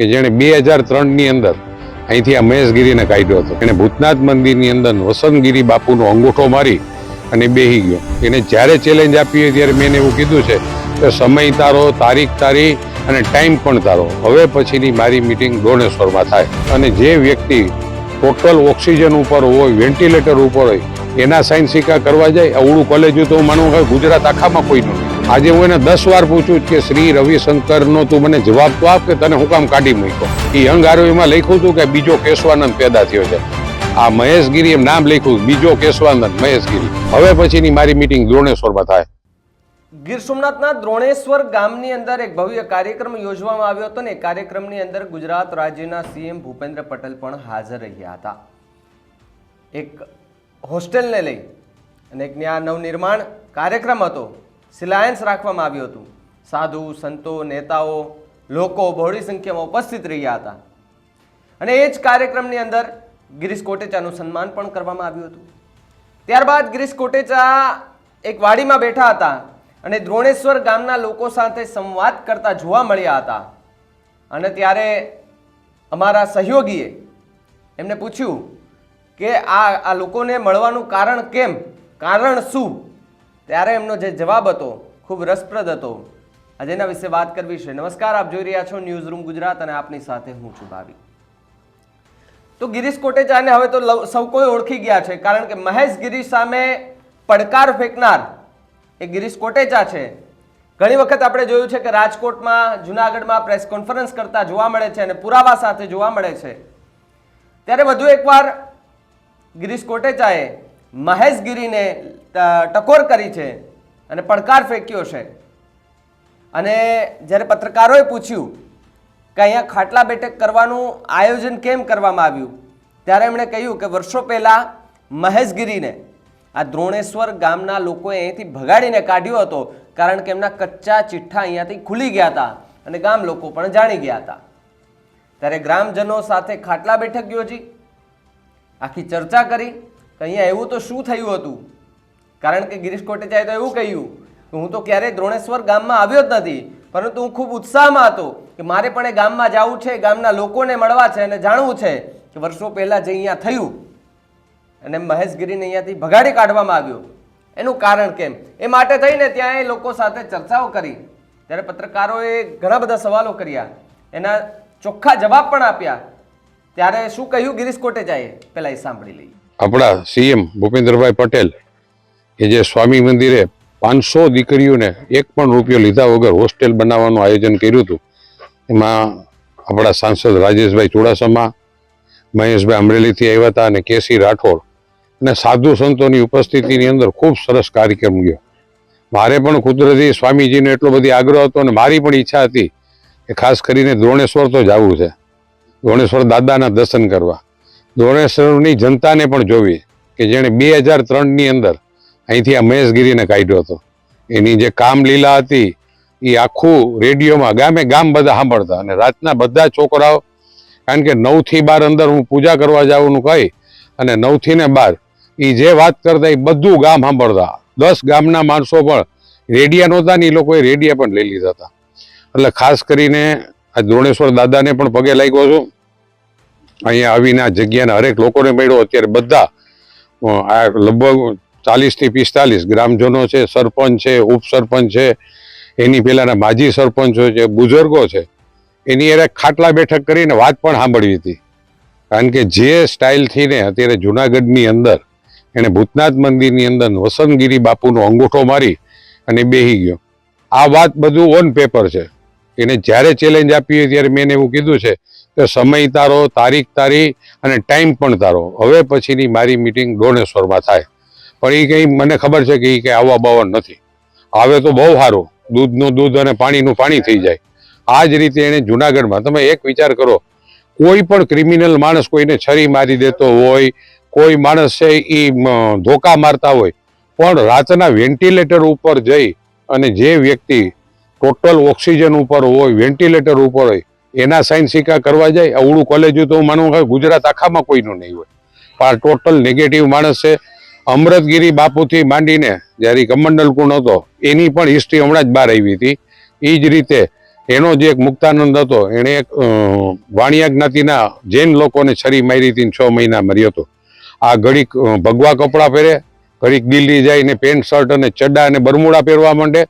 કે જેણે બે હજાર ત્રણની અંદર અહીંથી આ મહેશગીરીને કાઢ્યો હતો. એને ભૂતનાથ મંદિરની અંદર વસંતગીરી બાપુનો અંગૂઠો મારી અને બેહી ગયો. એને જ્યારે ચેલેન્જ આપી ત્યારે મેં એવું કીધું છે કે સમય તારો, તારીખ તારી અને ટાઈમ પણ તારો. હવે પછીની મારી મિટિંગ ડોણેશ્વરમાં થાય. અને જે વ્યક્તિ ટોટલ ઓક્સિજન ઉપર હોય વેન્ટિલેટર ઉપર હોય, એના સાઇન સિક્કા કરવા જાય અવળું કોલેજ તો હું માનું કે ગુજરાત આખામાં કોઈનું નહીં આજે હું એને દસ વાર પૂછું કે શ્રી રવિશંકરનો તું મને જવાબ તો આપ કે તને હું કામ કાઢી મૂક્યો? એ યંગ એમાં લખ્યું હતું કે બીજો કેશવાનંદ પેદા થયો છે. આ મહેશગીરી એમ નામ લખ્યું, બીજો કેશવાનંદ મહેશગીરી. હવે પછીની મારી મિટિંગ દ્રોણેશ્વરમાં થાય. ગીર સોમનાથના દ્રોણેશ્વર ગામની અંદર એક ભવ્ય કાર્યક્રમ યોજવામાં આવ્યો હતો ને કાર્યક્રમની અંદર ગુજરાત રાજ્યના સીએમ ભૂપેન્દ્ર પટેલ પણ હાજર રહ્યા હતા. એક હોસ્ટેલને લઈ અને એક ત્યાં નવનિર્માણ કાર્યક્રમ હતો. સિલાયન્સ રાખવામાં આવ્યું હતું. સાધુ, સંતો, નેતાઓ, લોકો બહોળી સંખ્યામાં ઉપસ્થિત રહ્યા હતા. અને એ જ કાર્યક્રમની અંદર ગિરીશ કોટેચાનું સન્માન પણ કરવામાં આવ્યું હતું. ત્યારબાદ ગિરીશ કોટેચા એક વાડીમાં બેઠા હતા અને દ્રોણેશ્વર ગામના લોકો સાથે સંવાદ કરતા જોવા મળ્યા હતા. અને ત્યારે અમારા સહયોગીએ એમને પૂછ્યું કે આ આ લોકોને મળવાનું કારણ કેમ? કારણ શું? ત્યારે એમનો જે જવાબ હતો, ખૂબ રસપ્રદ હતો. આજે એના વિશે વાત કરવી છે. નમસ્કાર, આપ જોઈ રહ્યા છો ન્યૂઝ રૂમ ગુજરાત અને આપની સાથે હું છું ભાવી. તો ગિરીશ કોટેચાને હવે તો સૌ કોઈ ઓળખી ગયા છે, કારણ કે મહેશ ગિરીશ સામે પડકાર ફેંકનાર એ ગિરીશ કોટેચા છે. ઘણી વખત આપણે જોયું છે કે રાજકોટમાં, જુનાગઢમાં પ્રેસ કોન્ફરન્સ કરતા જોવા મળે છે અને પુરાવા સાથે જોવા મળે છે. ત્યારે વધુ એકવાર ગિરીશ કોટેચાએ મહેશ ગિરીને ટકોર કરી છે અને પડકાર ફેંક્યો છે. અને જ્યારે પત્રકારોએ પૂછ્યું કે અહીંયા ખાટલા બેઠક કરવાનું આયોજન કેમ કરવામાં આવ્યું, ત્યારે એમણે કહ્યું કે વર્ષો પહેલાં મહેશગીરીને, આ દ્રોણેશ્વર ગામના લોકોએ અહીંથી ભગાડીને કાઢ્યો હતો, કારણ કે એમના કચ્ચા ચિઠ્ઠા અહીંયાથી ખુલી ગયા હતા અને ગામ લોકો પણ જાણી ગયા હતા. ત્યારે ગ્રામજનો સાથે ખાટલા બેઠક યોજી, આખી ચર્ચા કરી કે અહીંયા એવું તો શું થયું હતું? કારણ કે ગિરીશ કોટેચાએ તો એવું કહ્યું કે હું તો ક્યારેય દ્રોણેશ્વર ગામમાં આવ્યો જ નથી, પરંતુ હું ખૂબ ઉત્સાહમાં હતો કે મારે પણ એ ગામમાં જવું છે, ગામના લોકોને મળવા છે અને જાણવું છે કે વર્ષો પહેલાં જે અહીંયા થયું અને મહેશગીરીને અહીંયાથી ભગાડી કાઢવામાં આવ્યો. એનું કારણ કેમ? એ માટે થઈને ત્યાં એ લોકો સાથે ચર્ચાઓ કરી. ત્યારે પત્રકારોએ ઘણા બધા સવાલો કર્યા. એના ચોખ્ખા જવાબ પણ આપ્યા. ત્યારે શું કહ્યું ગિરીશ કોટેચાએ? પહેલાં એ સાંભળી લઈએ. આપણા સીએમ ભૂપેન્દ્રભાઈ પટેલ કે જે સ્વામી મંદિરે પાંચસો દીકરીઓને એક પણ રૂપિયો લીધા વગર હોસ્ટેલ બનાવવાનું આયોજન કર્યું હતું, એમાં આપણા સાંસદ રાજેશભાઈ ચુડાસમા, મહેશભાઈ અમરેલીથી આવ્યા હતા અને કેસી રાઠોડ અને સાધુ સંતોની ઉપસ્થિતિની અંદર ખૂબ સરસ કાર્યક્રમ ગયો. મારે પણ કુદરતી સ્વામીજીનો એટલો બધી આગ્રહ હતો અને મારી પણ ઈચ્છા હતી કે ખાસ કરીને દ્રોણેશ્વર તો જવું છે. દ્રોણેશ્વર દાદાના દર્શન કરવા. દ્રોણેશ્વરની જનતાને પણ જોવી કે જેણે બે હજાર ત્રણની અંદર અહીંથી આ મહેશગીરીને કાઢ્યો હતો. એની જે કામલીલા હતી એ આખું રેડિયોમાં ગામે ગામ બધા સાંભળતા અને રાતના બધા છોકરાઓ, કારણ કે નવથી બાર અંદર હું પૂજા કરવા જવાનું કહી અને નવથી ને બાર એ જે વાત કરતા એ બધું ગામ સાંભળતા. દસ ગામના માણસો પણ, રેડિયા નહોતા ને એ લોકોએ રેડિયા પણ લઈ લીધા હતા. એટલે ખાસ કરીને આ દ્રોણેશ્વર દાદાને પણ પગે લાગ્યો છું. અહીંયા આવીને આ જગ્યાના હરેક લોકોને મળ્યો. અત્યારે બધા આ લગભગ ચાલીસથી પિસ્તાલીસ ગ્રામજનો છે, સરપંચ છે, ઉપસરપંચ છે. એની પહેલાંના માજી સરપંચો છે, બુઝુર્ગો છે. એની અરે ખાટલા બેઠક કરીને વાત પણ સાંભળવી હતી. કારણ કે જે સ્ટાઇલથી ને અત્યારે જુનાગઢની અંદર એણે ભૂતનાથ મંદિરની અંદર વસંતગીરી બાપુનો અંગૂઠો મારી અને બેહી ગયો. આ વાત બધું ઓન પેપર છે. એને જ્યારે ચેલેન્જ આપી ત્યારે મેં એવું કીધું છે કે સમય તારો, તારીખ તારી અને ટાઈમ પણ તારો. હવે પછીની મારી મિટિંગ ડોણેશ્વરમાં થાય. પણ એ કંઈ મને ખબર છે કે એ કંઈ આવવા બાવા નથી. આવે તો બહુ સારું. દૂધનું દૂધ અને પાણીનું પાણી થઈ જાય. આ જ રીતે એણે જુનાગઢમાં તમે એક વિચાર કરો. કોઈ પણ ક્રિમિનલ માણસ કોઈને છરી મારી દેતો હોય, કોઈ માણસ છે એ ધોકા મારતા હોય, પણ રાતના વેન્ટિલેટર ઉપર જઈ અને જે વ્યક્તિ ટોટલ ઓક્સિજન ઉપર હોય વેન્ટિલેટર ઉપર હોય એના સાઇન સિક્કા કરવા જાય, અવળું કોલેજ તો હું માનું કે ગુજરાત આખામાં કોઈનું નહીં હોય. પણ આ ટોટલ નેગેટિવ માણસ છે. અમૃતગીરી બાપુથી માંડીને, જ્યારે કમંડલ કુણ હતો, એની પણ હિસ્ટ્રી હમણાં જ બહાર આવી હતી. એ જ રીતે એનો જે એક મુક્તાનંદ હતો, એણે એક વાણિયા જ્ઞાતિના જૈન લોકોને છરી મારી હતી છ મહિના મર્યો હતો. આ ઘડીક ભગવા કપડાં પહેરે, ઘડીક દિલ્હી ને પેન્ટ શર્ટ અને ચડ્ડા અને બરમુડા પહેરવા માંડે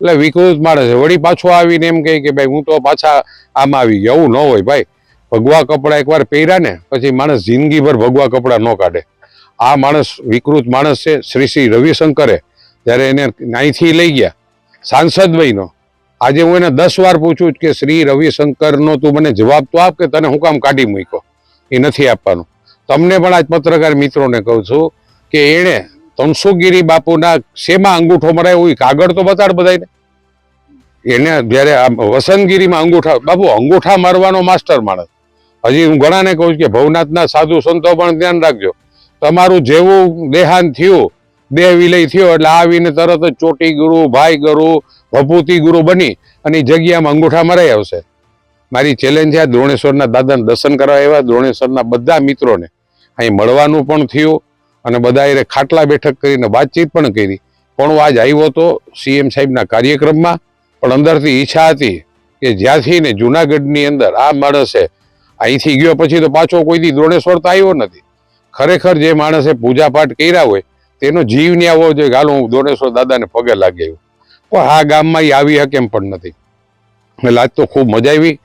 એટલે વિકૃત માણસ વળી પાછો આવીને એમ કહે કે ભાઈ હું તો પાછા આમાં આવી ગયો. એવું ન હોય ભાઈ. ભગવા કપડાં એકવાર પહેર્યા ને, પછી માણસ જિંદગીભર ભગવા કપડાં ન કાઢે. આ માણસ વિકૃત માણસ છે. શ્રી શ્રી રવિશંકરે જ્યારે એને નાઈથી લઈ ગયા, સાંસદ વયનો આજે હું એને દસ વાર પૂછું કે શ્રી રવિશંકરનો તું મને જવાબ તો આપ કે તને હું કામ કાઢી મૂક્યો? એ નથી આપવાનું. તમને પણ આજ પત્રકાર મિત્રોને કહું છું કે એણે તનસુગીરી બાપુના શેમાં અંગૂઠો મરાયો એ કાગળ તો બતાડ બધાને એને જ્યારે આ વસંતગીરીમાં અંગૂઠા, બાપુ, અંગૂઠા મારવાનો માસ્ટર માણસ. હજી હું ઘણાને કહું છું કે ભવનાથના સાધુ સંતો પણ ધ્યાન રાખજો. તમારું જેવું દેહાંત થયું, દેહ વિલય થયો એટલે આવીને તરત જ ચોટી ગુરુ, ભાઈ ગુરુ, ભભૂતિ ગુરુ બની અને જગ્યામાં અંગૂઠા મરાઈ આવશે. મારી ચેલેન્જ છે આ દ્રોણેશ્વરના દાદાને દર્શન કરવા એવા દ્રોણેશ્વરના બધા મિત્રોને અહીં મળવાનું પણ થયું. અને બધા એ ખાટલા બેઠક કરીને વાતચીત પણ કરી. પણ હું આજ આવ્યો હતો સીએમ સાહેબના કાર્યક્રમમાં, પણ અંદરથી ઈચ્છા હતી કે જ્યાંથી ને જુનાગઢની અંદર આ માણસે અહીંથી ગયો પછી તો પાછો કોઈથી દ્રોણેશ્વર તો આવ્યો નથી. ખરેખર જે માણસે પૂજાપાઠ કર્યા હોય, તેનો જીવ ને આવવો જોઈએ હાલો હું દોણેશ્વર દાદાને પગે લાગી આવ્યો પણ આ ગામમાં એ આવી હકે એમ પણ નથી. એટલે આજ તો ખૂબ મજા આવી.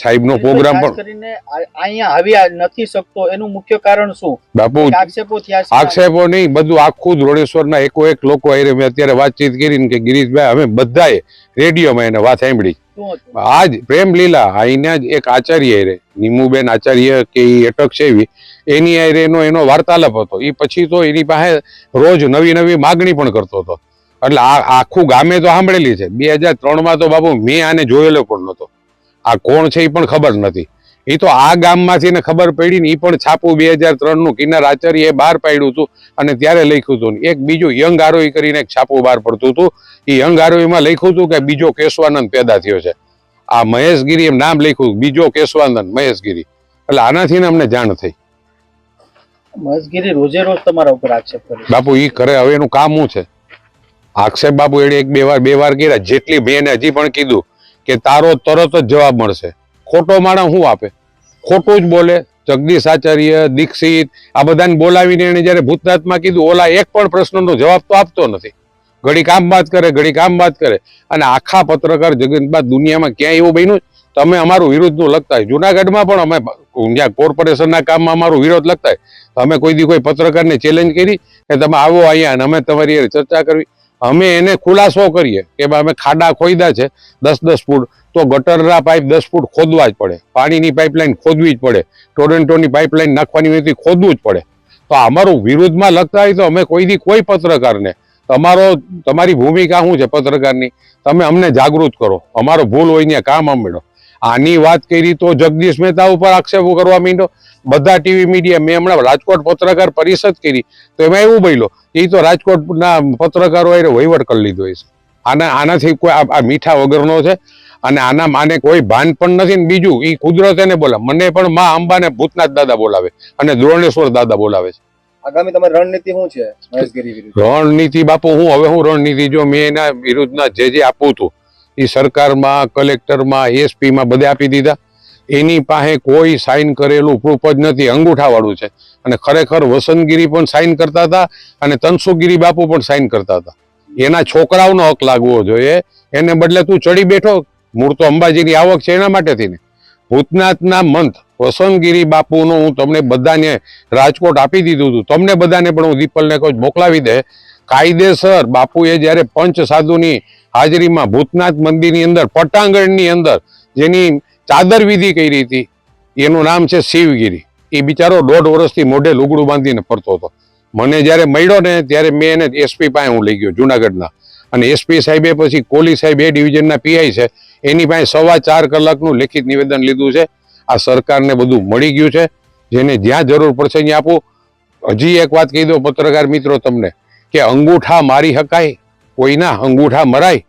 સાહેબનો પ્રોગ્રામ પણ કરીને અહીંયા આવી નથી શકતો. એનું મુખ્ય કારણ શું? બાપુ આક્ષેપો થયા આક્ષેપો નહીં બધું આખું દ્રોણેશ્વરના એકો એક લોકો હારે મેં અત્યારે વાતચીત કરીને કે ગિરીશભાઈ અમે બધાએ રેડિયોમાં એને વાત સાંભળી. આજ પ્રેમ લીલા અહીંના જ એક આચાર્ય રે નિમુબેન આચાર્ય કે એ અટક છે એવી એની આયરે એનો એનો વાર્તાલાપ હતો. એ પછી તો એની પાસે રોજ નવી નવી માગણી પણ કરતો હતો. એટલે આ આખું ગામે તો સાંભળેલી છે. બે હજાર ત્રણમાં તો બાબુ મેં આને જોયેલો પણ નહોતો. આ કોણ છે એ પણ ખબર નથી. એ તો આ ગામમાંથી એને ખબર પડી ને એ પણ છાપું બે હજાર ત્રણનું કિનાર આચાર્ય એ બહાર પાડ્યું હતું અને ત્યારે લખ્યું હતું એક બીજું યંગ આરોહી કરીને એક છાપું બહાર પડતું હતું. એ યંગ આરોહીમાં લખ્યું હતું કે બીજો કેશવાનંદ પેદા થયો છે. આ મહેશગીરી એમ નામ લખ્યું બીજો કેશવાનંદ મહેશગીરી. એટલે આનાથી અમને જાણ થઈ. મહેશગીરી રોજે રોજ તમારા ઉપર આક્ષેપ કરે બાપુ એ કરે હવે એનું કામ શું છે? આક્ષેપ બાપુ એને એક બે વાર બે વાર કર્યા. જેટલી મેં હજી પણ કીધું કે તારો તરત જ જવાબ મળશે. ખોટો માણસ શું આપે? ખોટું જ બોલે, જગદીશ આચાર્ય, દીક્ષિત, આ બધાને બોલાવીને એને જ્યારે ભૂતનાથમાં કીધું, ઓલા એક પણ પ્રશ્નનો જવાબ તો આપતો નથી. ઘડી કામ વાત કરે, ઘડી કામ વાત કરે. અને આખા પત્રકાર જગતમાં દુનિયામાં ક્યાંય એવું બન્યું? તમે અમારું વિરોધનું લખતા હોય. જુનાગઢમાં પણ અમે જ્યાં કોર્પોરેશનના કામમાં અમારું વિરોધ લખતા હોય. અમે કોઈ દી કોઈ પત્રકારને ચેલેન્જ કરી કે તમે આવો અહીંયા અને અમે તમારી ચર્ચા કરવી. અમે એને ખુલાસો કરીએ કે અમે ખાડા ખોદ્યા છે, દસ દસ ફૂટ. તો ગટરના પાઇપ દસ ફૂટ ખોદવા જ પડે. પાણીની પાઇપલાઇન ખોદવી જ પડે. ટોરેન્ટોની પાઇપલાઇન નાખવાની હોય ખોદવું જ પડે. તો અમારું વિરુદ્ધમાં લખતા હોય તો અમે કોઈ દી કોઈ પત્રકારને. તમારો, તમારી ભૂમિકા શું છે પત્રકારની? તમે અમને જાગૃત કરો. અમારો ભૂલ હોય ત્યાં કામ અમેડો આની વાત કરી તો જગદીશ મહેતા ઉપર આક્ષેપો કરવા માંડ્યો. બધા ટીવી મીડિયા મેં હમણાં રાજકોટ પત્રકાર પરિષદ કરી તો એમાં એવું બોલ્યો એ તો રાજકોટના પત્રકારો એ વહીવટ કરી લીધો છે. આના આનાથી કોઈ આ મીઠા વગરનો છે અને આના માને કોઈ ભાન પણ નથી ને બીજું એ કુદરત એને બોલાવે. મને પણ મા અંબાને ભૂતનાથ દાદા બોલાવે અને દ્રોણેશ્વર દાદા બોલાવે છે. આગામી તમારી રણનીતિ શું છે? રણનીતિ બાપુ હું હવે હું રણનીતિ જો મેં એના વિરુદ્ધના જે જે આપું હતું એ સરકારમાં કલેક્ટરમાં એસપીમાં બધે આપી દીધા. એની પાસે કોઈ સાઇન કરેલું પ્રૂફ જ નથી અંગૂઠાવાળું છે. અને ખરેખર વસંતગીરી પણ સાઇન કરતા હતા અને તનસુગીરી બાપુ પણ સાઇન કરતા હતા. એના છોકરાઓનો હક લાગવો જોઈએ. એને બદલે તું ચડી બેઠો. મૂળ તો અંબાજીની આવક છે એના માટેથી ને ભૂતનાથના મંથ વસંતગીરી બાપુનું હું તમને બધાને રાજકોટ આપી દીધું હતું. તમને બધાને પણ હું દીપલને છું, મોકલાવી દે. કાયદેસર બાપુએ જ્યારે પંચ સાધુની હાજરીમાં ભૂતનાથ મંદિરની અંદર, પટાંગણની અંદર જેની ચાદર વિધિ કરી હતી, એનું નામ છે શિવગીરી. એ બિચારો દોઢ વર્ષથી મોઢે લુગડું બાંધીને ફરતો હતો. મને જ્યારે મળ્યો ને ત્યારે મેં એને એસપી પાસે હું લઈ ગયો, જુનાગઢના. અને એસપી સાહેબે પછી કોલી સાહેબ એ ડિવિઝનના પીઆઈ છે. એની પાસે સવા ચાર કલાકનું લેખિત નિવેદન લીધું છે. આ સરકારને બધું મળી ગયું છે. જેને જ્યાં જરૂર પડશે ત્યાં આપું. હજી એક વાત કહી દો પત્રકાર મિત્રો તમને. કે અંગૂઠા મારી શકાય કોઈના અંગૂઠા મરાય.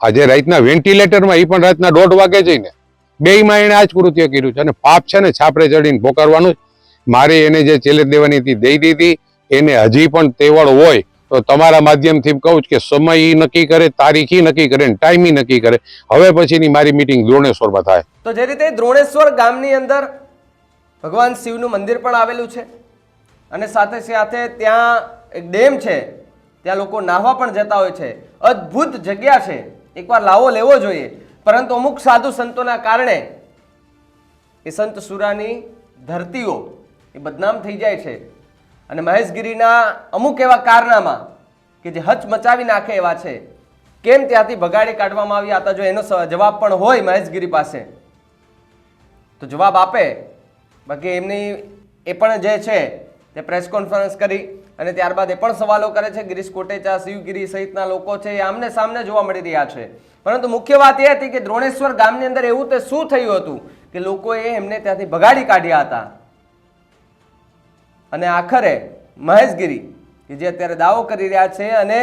આજે રાતના વેન્ટિલેટરમાં એ પણ રાતના દોઢ વાગે જઈને બેયમાં એણે આ જ કૃત્ય કર્યું છે. અને પાપ છે ને, છાપરે ચડીને પોકારવાનું મારે એને જે ચેલે દેવાની હતી, દઈ દીધી. એને હજી પણ તેવડ હોય તો તમારા માધ્યમથી કહું છું કે સમય નક્કી કરે, તારીખ નક્કી કરે, ને ટાઈમ નક્કી કરે. હવે પછીની મારી મિટિંગ દ્રોણેશ્વરમાં થાય. તો જે રીતે દ્રોણેશ્વર ગામની અંદર ભગવાન શિવનું મંદિર પણ આવેલું છે. અને સાથે સાથે ત્યાં એક ડેમ છે, ત્યાં લોકો નાહવા પણ જતા હોય છે. અદ્ભુત જગ્યા છે. એકવાર લાવો લેવો જોઈએ. પરંતુ અમુક સાધુ સંતોના કારણે એ સંત સુરાની ધરતીઓ એ બદનામ થઈ જાય છે. અને મહેશગીરીના અમુક એવા કારનામા કે જે હચ મચાવી નાખે એવા છે. કેમ ત્યાંથી ભગાડી કાઢવામાં આવ્યા હતા જો એનો જવાબ પણ હોય મહેશગીરી પાસે. તો જવાબ આપે. બાકી એમની એ પણ જે છે, તે પ્રેસ કોન્ફરન્સ કરી અને ત્યારબાદ એ પણ સવાલો કરે છે, ગિરીશ કોટેચા, શિવગીરી સહિતના લોકો છે, એ આમને સામને જોવા મળી રહ્યા છે. પરંતુ મુખ્ય વાત એ હતી કે દ્રોણેશ્વર ગામની અંદર એવું તે શું થયું હતું કે લોકોએ એમને ત્યાંથી ભગાડી કાઢ્યા હતા? અને આખરે મહેશગીરી, કે જે અત્યારે દાવો કરી રહ્યા છે અને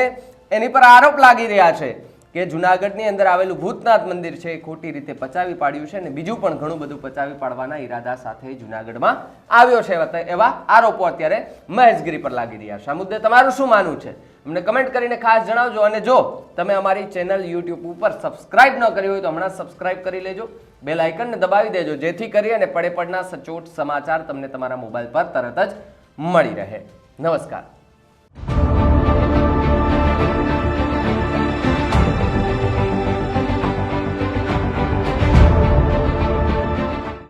એની પર આરોપ લાગી રહ્યા છે. કે જુનાગઢની અંદર આવેલું ભૂતનાથ મંદિર છે, એ ખોટી રીતે પચાવી પાડ્યું છે અને બીજું પણ ઘણું બધું પચાવી પાડવાના ઈરાદા સાથે જુનાગઢમાં આવ્યો છે. એવા- આરોપો અત્યારે મહેશગીરી પર લાગી રહ્યા છે. આ મુદ્દે તમારું શું માનવું છે? અમને કમેન્ટ કરીને ખાસ જણાવજો અને જો તમે અમારી ચેનલ યુટ્યુબ ઉપર સબસ્ક્રાઇબ ન કરી હોય તો હમણાં સબસ્ક્રાઇબ કરી લેજો. બેલ આઇકનને દબાવી દેજો, જેથી કરી અને પડે પડના સચોટ સમાચાર તમને તમારા મોબાઈલ પર તરત જ મળી રહે. નમસ્કાર.